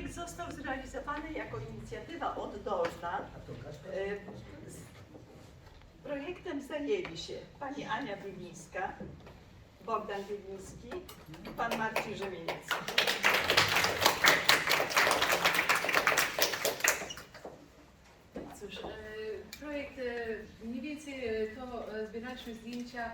projekt został zrealizowany jako inicjatywa oddolna. E, Projektem zajęli się pani Ania Bilińska, Bogdan Biliński i pan Marcin Rzemieniecki. Cóż, e, projekt, e, mniej więcej to zbieraliśmy zdjęcia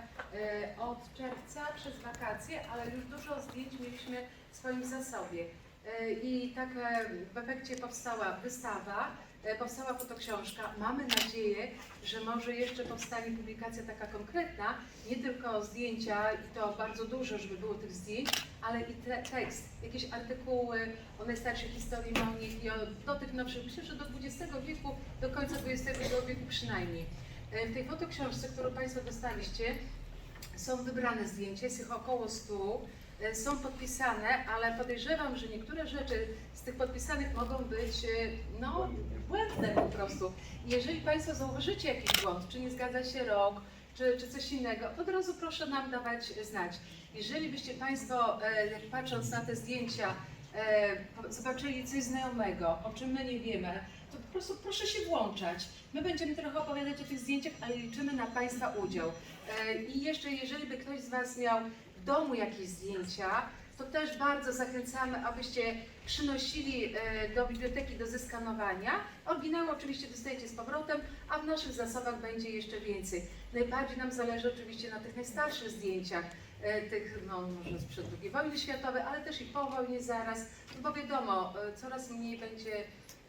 od czerwca przez wakacje, ale już dużo zdjęć mieliśmy w swoim zasobie. E, I tak e, w efekcie powstała wystawa, e, powstała fotoksiążka. Mamy nadzieję, że może jeszcze powstanie publikacja taka konkretna, nie tylko zdjęcia i to bardzo dużo, żeby było tych zdjęć, ale i te, tekst, jakieś artykuły o najstarszej historii Monich i o, do tych nowszych, myślę, że do XX wieku, do końca XX wieku przynajmniej. W tej fotoksiążce, którą Państwo dostaliście, są wybrane zdjęcia, jest ich około 100, e, są podpisane, ale podejrzewam, że niektóre rzeczy z tych podpisanych mogą być e, no, błędne po prostu. Jeżeli Państwo zauważycie jakiś błąd, czy nie zgadza się rok, czy, czy coś innego, od razu proszę nam dawać znać. Jeżeli byście Państwo, e, patrząc na te zdjęcia, e, zobaczyli coś znajomego, o czym my nie wiemy, to po prostu proszę się włączać. My będziemy trochę opowiadać o tych zdjęciach, ale liczymy na Państwa udział. E, I jeszcze, jeżeli by ktoś z Was miał w domu jakieś zdjęcia, to też bardzo zachęcamy, abyście przynosili e, do biblioteki do zeskanowania. Oryginały oczywiście dostajecie z powrotem, a w naszych zasobach będzie jeszcze więcej. Najbardziej nam zależy oczywiście na tych najstarszych zdjęciach, e, tych no, może sprzed II wojny światowej, ale też i po wojnie zaraz, no bo wiadomo, e, coraz mniej będzie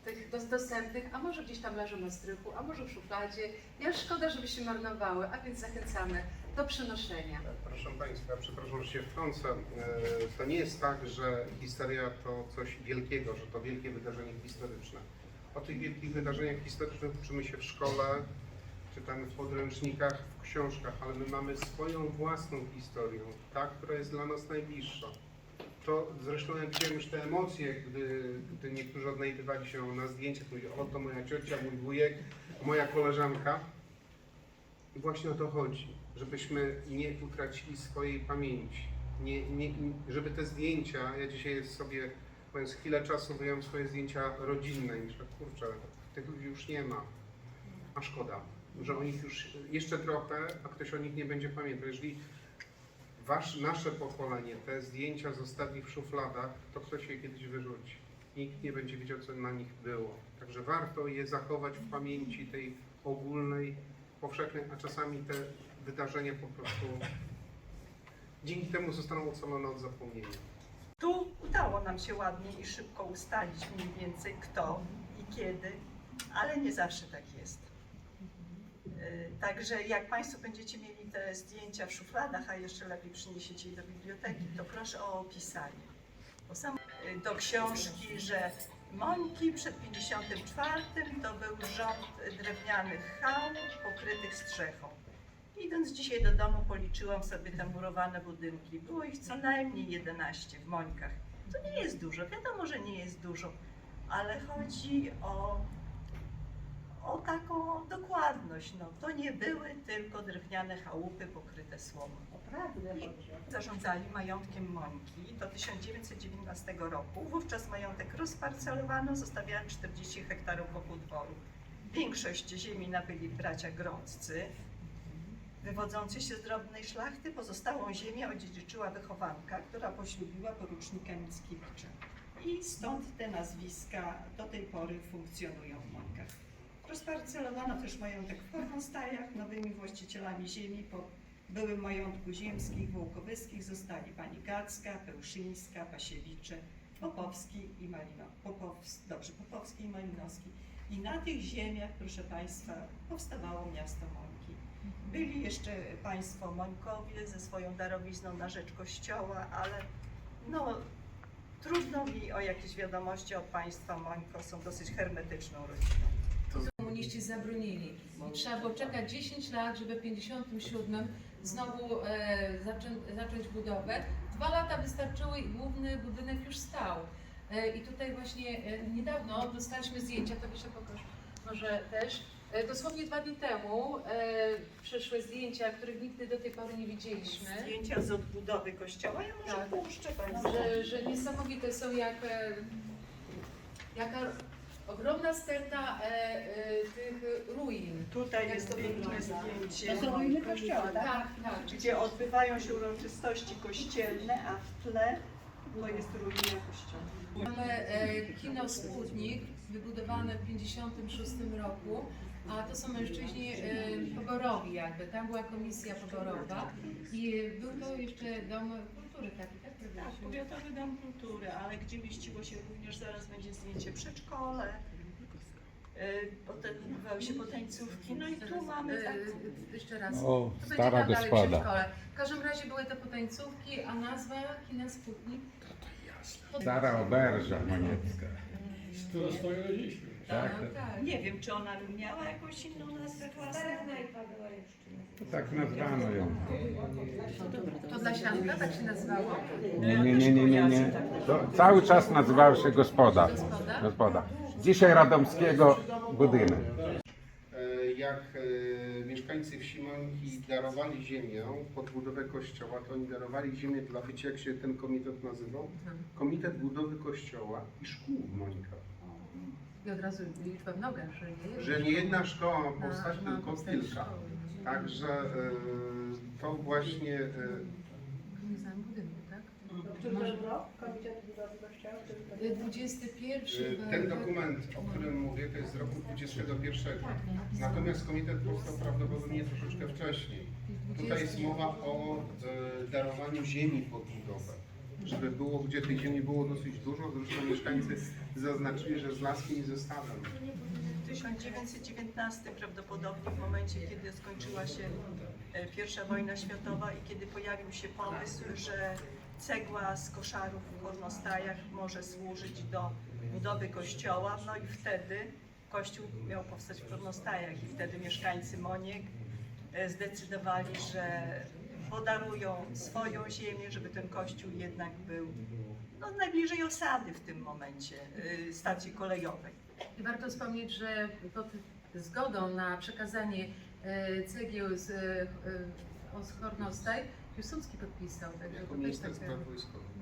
tych dos- dostępnych, a może gdzieś tam leżą na strychu, a może w szufladzie. Ja szkoda, żeby się marnowały, a więc zachęcamy do przenoszenia. Proszę Państwa, przepraszam, że się wtrącę. E, To nie jest tak, że historia to coś wielkiego, że to wielkie wydarzenie historyczne. O tych wielkich wydarzeniach historycznych uczymy się w szkole, czytamy w podręcznikach, w książkach, ale my mamy swoją własną historię, ta, która jest dla nas najbliższa. To zresztą jak widziałem już te emocje, gdy, gdy niektórzy odnajdywali się na zdjęciach, mówili, o to moja ciocia, mój wujek, moja koleżanka. I właśnie o to chodzi, żebyśmy nie utracili swojej pamięci. Nie, nie, żeby te zdjęcia, ja dzisiaj sobie, mając chwilę czasu, wyjąłem swoje zdjęcia rodzinne i myślę, kurczę, tych ludzi już nie ma. A szkoda, że o nich już jeszcze trochę, a ktoś o nich nie będzie pamiętał. Jeżeli wasz, nasze pokolenie te zdjęcia zostawi w szufladach, to ktoś je kiedyś wyrzuci. Nikt nie będzie wiedział, co na nich było. Także warto je zachować w pamięci tej ogólnej, powszechnej, a czasami te wydarzenia po prostu dzięki temu zostaną ocalone od zapomnienia. Tu udało nam się ładnie i szybko ustalić mniej więcej kto i kiedy, ale nie zawsze tak jest. Yy, Także jak Państwo będziecie mieli te zdjęcia w szufladach, a jeszcze lepiej przyniesiecie je do biblioteki, to proszę o opisanie. Bo sam yy, do książki, że Mońki przed 54 to był rząd drewnianych chałup pokrytych strzechą. Idąc dzisiaj do domu, policzyłam sobie te murowane budynki. Było ich co najmniej 11 w Mońkach. To nie jest dużo, wiadomo, że nie jest dużo, ale chodzi o, o taką dokładność. No, to nie były tylko drewniane chałupy pokryte słomą. Zarządzali majątkiem Mońki do 1919 roku. Wówczas majątek rozparcelowano, zostawiając 40 hektarów wokół dworu. Większość ziemi nabyli bracia Grądcy, wywodzący się z drobnej szlachty. Pozostałą ziemię odziedziczyła wychowanka, która poślubiła porucznika Mickiewicza. I stąd te nazwiska do tej pory funkcjonują w Mońkach. Rozparcelowano też majątek w Korwonstajach. Nowymi właścicielami ziemi po byłym majątku ziemskich, wołkowyskich zostali pani Gacka, Pełszyńska, Pasiewicze, Popowski i Malino, Popows, dobrze, Popowski i Malinowski. I na tych ziemiach, proszę Państwa, powstawało miasto Mońki. Byli jeszcze Państwo Mońkowie ze swoją darowizną na rzecz Kościoła, ale no, trudno mi o jakieś wiadomości od Państwa Mońko, są dosyć hermetyczną rodziną. Komuniści zabronili. I trzeba było czekać 10 lat, żeby w 57 znowu e, zaczę, zacząć budowę. Dwa lata wystarczyły i główny budynek już stał. E, I tutaj właśnie e, niedawno dostaliśmy zdjęcia, to jeszcze pokaż może też. E, dosłownie dwa dni temu e, przyszły zdjęcia, których nigdy do tej pory nie widzieliśmy. Zdjęcia z odbudowy kościoła, ja może Tak. puszczę Państwu. Że, że niesamowite są jak e, jaka ogromna sterta e, e, tych ruin. Tutaj Jak jest to piękne wygląda? zdjęcie, To są ruiny kościoła, tak? Tak, tak. gdzie odbywają się uroczystości kościelne, a w tle to jest ruina kościoła. Mamy e, kino Sputnik, wybudowane w 56 roku, a to są mężczyźni e, poborowi jakby, tam była komisja poborowa i był to jeszcze dom kultury taki, tak? Tak? Powiatowy Dom Kultury, ale gdzie mieściło się również, zaraz będzie zdjęcie przedszkole. Yy, Potem odbywały się potańcówki, no i tu mamy tak, E, Jeszcze raz. O, To będzie stara tam dalej gospoda. przedszkole. W każdym razie były to potańcówki, a nazwa kina Sputnik? Stara oberża. Tu stoiliśmy. Tak, No, tak. nie wiem czy ona miała jakąś inną nazwę własną. to tak nazwano ją. To dla sianka tak się nazywało? Nie, nie, nie, nie, nie, nie. To cały czas nazywał się gospoda. Gospoda? Dzisiaj radomskiego budynek. E, Jak e, mieszkańcy wsi Mońki darowali ziemię pod budowę kościoła, to oni darowali ziemię dla, wiecie jak się ten komitet nazywał? Komitet Budowy Kościoła i Szkół w Mońkach. I od razu liczba mnoga, że nie Że nie jedna szkoła ma powstać, ma tylko powstać kilka. szkoły. Także e, to właśnie e, Nie znam budynku, tak? Jest? 21. e, ten dokument, o którym mówię, to jest z roku 21. Natomiast komitet powstał prawdopodobnie troszeczkę wcześniej. Tutaj jest mowa o e, darowaniu ziemi pod budowę. Żeby było, gdzie tej ziemi było dosyć dużo, zresztą mieszkańcy zaznaczyli, że z laskiem i zestawem. W 1919 prawdopodobnie w momencie, kiedy skończyła się e, pierwsza wojna światowa i kiedy pojawił się pomysł, że cegła z koszarów w kornostajach może służyć do budowy kościoła, no i wtedy kościół miał powstać w kornostajach i wtedy mieszkańcy Moniek e, zdecydowali, że podarują swoją ziemię, żeby ten kościół jednak był no, najbliżej osady w tym momencie, y, stacji kolejowej. I warto wspomnieć, że pod zgodą na przekazanie e, cegieł z, z Hornostaj Piłsudski podpisał. Także Jako minister takie, spraw wojskowych.